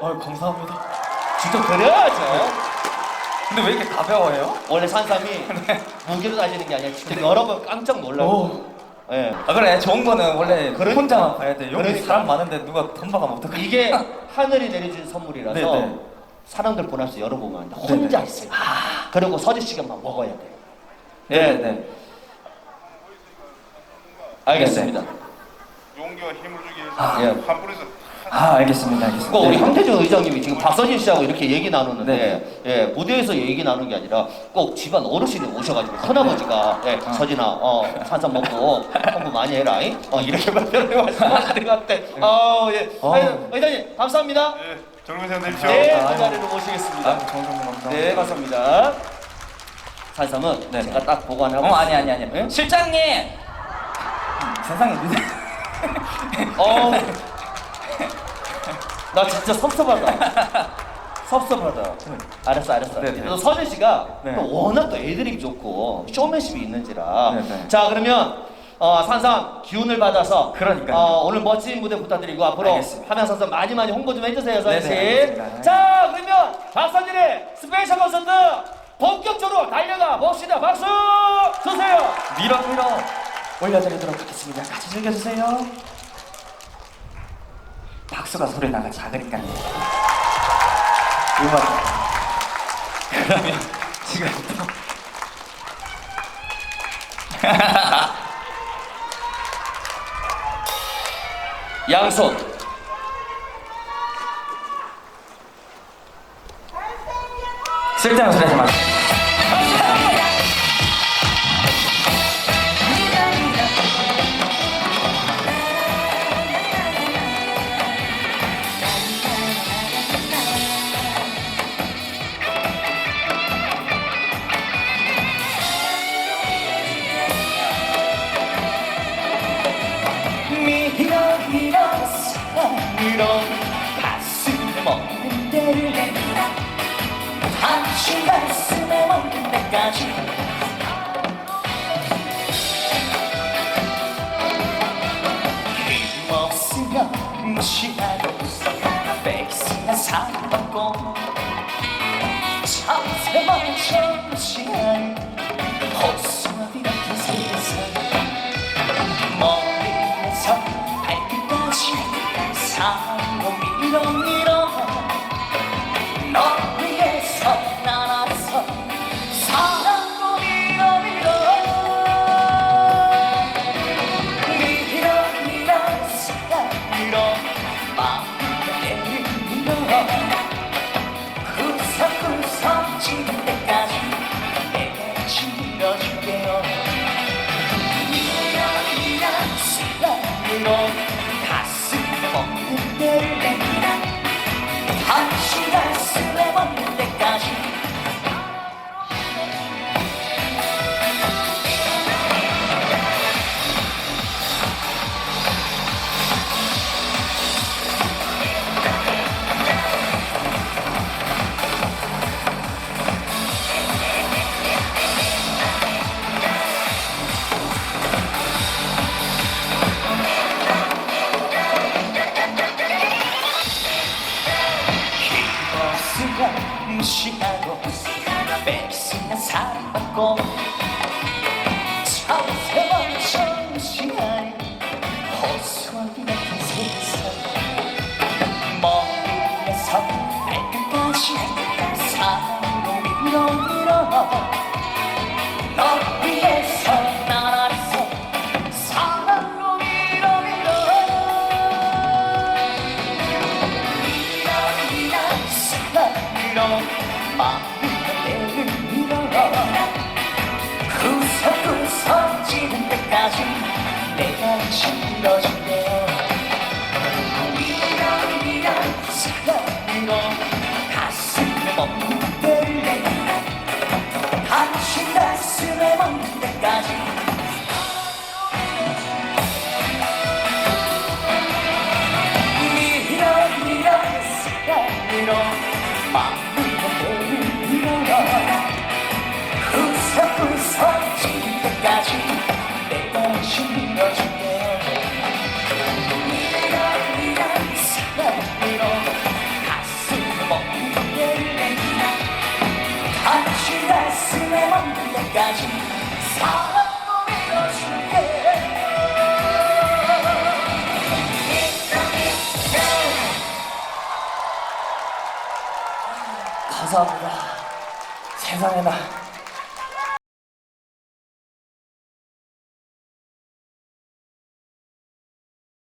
어, 감사합니다. 직접 드려야죠. 근데 왜 이렇게 가벼워요? 원래 산삼이 무게로 따지는 게 아니라 직접 열어보면 깜짝 놀라요. 오. 예. 아 그래 좋은 거는 원래 그러니- 혼자만 봐야 돼. 여기 그러니까. 사람 많은데 누가 덤박하면 어떡해? 이게 하늘이 내려준 선물이라서 네네. 사람들 보내서 열어보면 안 돼. 혼자 네네. 있어요. 그리고 서지 시간만 먹어야 돼. 네, 네. 알겠습니다. 용기와 힘을 주기 위해서 아, 예. 한 뿌리서 아 알겠습니다, 알겠습니다. 그러니까 우리 네. 황태준 의장님이 지금 박서진 씨하고 이렇게 얘기 나누는데 네. 예, 무대에서 얘기 나누는 게 아니라 꼭 집안 어르신이 오셔가지고 큰아버지가 예, 서진아 어, 산삼 먹고 공부 많이 해라 잉? 어, 이렇게 말씀하시는 것 같아 아, 예. 어. 하여튼 의장님 감사합니다 예, 젊은 세상 되십시오. 네. 그 자리로 모시겠습니다 아, 정성 감사합니다. 네, 감사합니다 산삼은 네. 제가 딱 보관하고 어 아니 아니 아니. 예? 실장님. 세상에 니들. 어, 나 진짜 섭섭하다. 섭섭하다. 알았어, 알았어. 네, 네. 또 서진 씨가 네. 또 워낙 또 애드립이 좋고 쇼맨십이 있는지라. 네, 네. 자, 그러면 어, 산삼 기운을 받아서 그러니까요. 어, 오늘 멋진 무대 부탁드리고 앞으로 알겠습니다. 함양 산삼 많이 많이 홍보 좀 해주세요, 서진 씨. 네, 네, 알겠습니다. 자, 그러면 박서진의 스페셜 콘서트 본격적으로 달려가 봅시다. 박수 주세요. 밀어 밀어 올려드리도록 하겠습니다. 같이 즐겨주세요. 박수가 소리 나가 작으니까요. 음악. 그러면 지금부터 양손. 쓸데없는 소리 하지 마세요. 데를 내밀어 당신 가슴에 먹는 데까지. 힘없으면 무시하고 백스나 사랑받고 참새만 무시하는 호수 호수아비 같은 세상 발끝까지 사랑으로 밀어 밀어 위해서 사랑으로 밀어 밀어 사랑으로 마음을 밀어 구석구석 지는 때까지 내가 질러줄게요. 미안미안 사랑으로 가슴에 먹는 데를 내밀어 당신 먹는 데까지. 밀어 밀어 사랑으로 감사합니다. 세상에나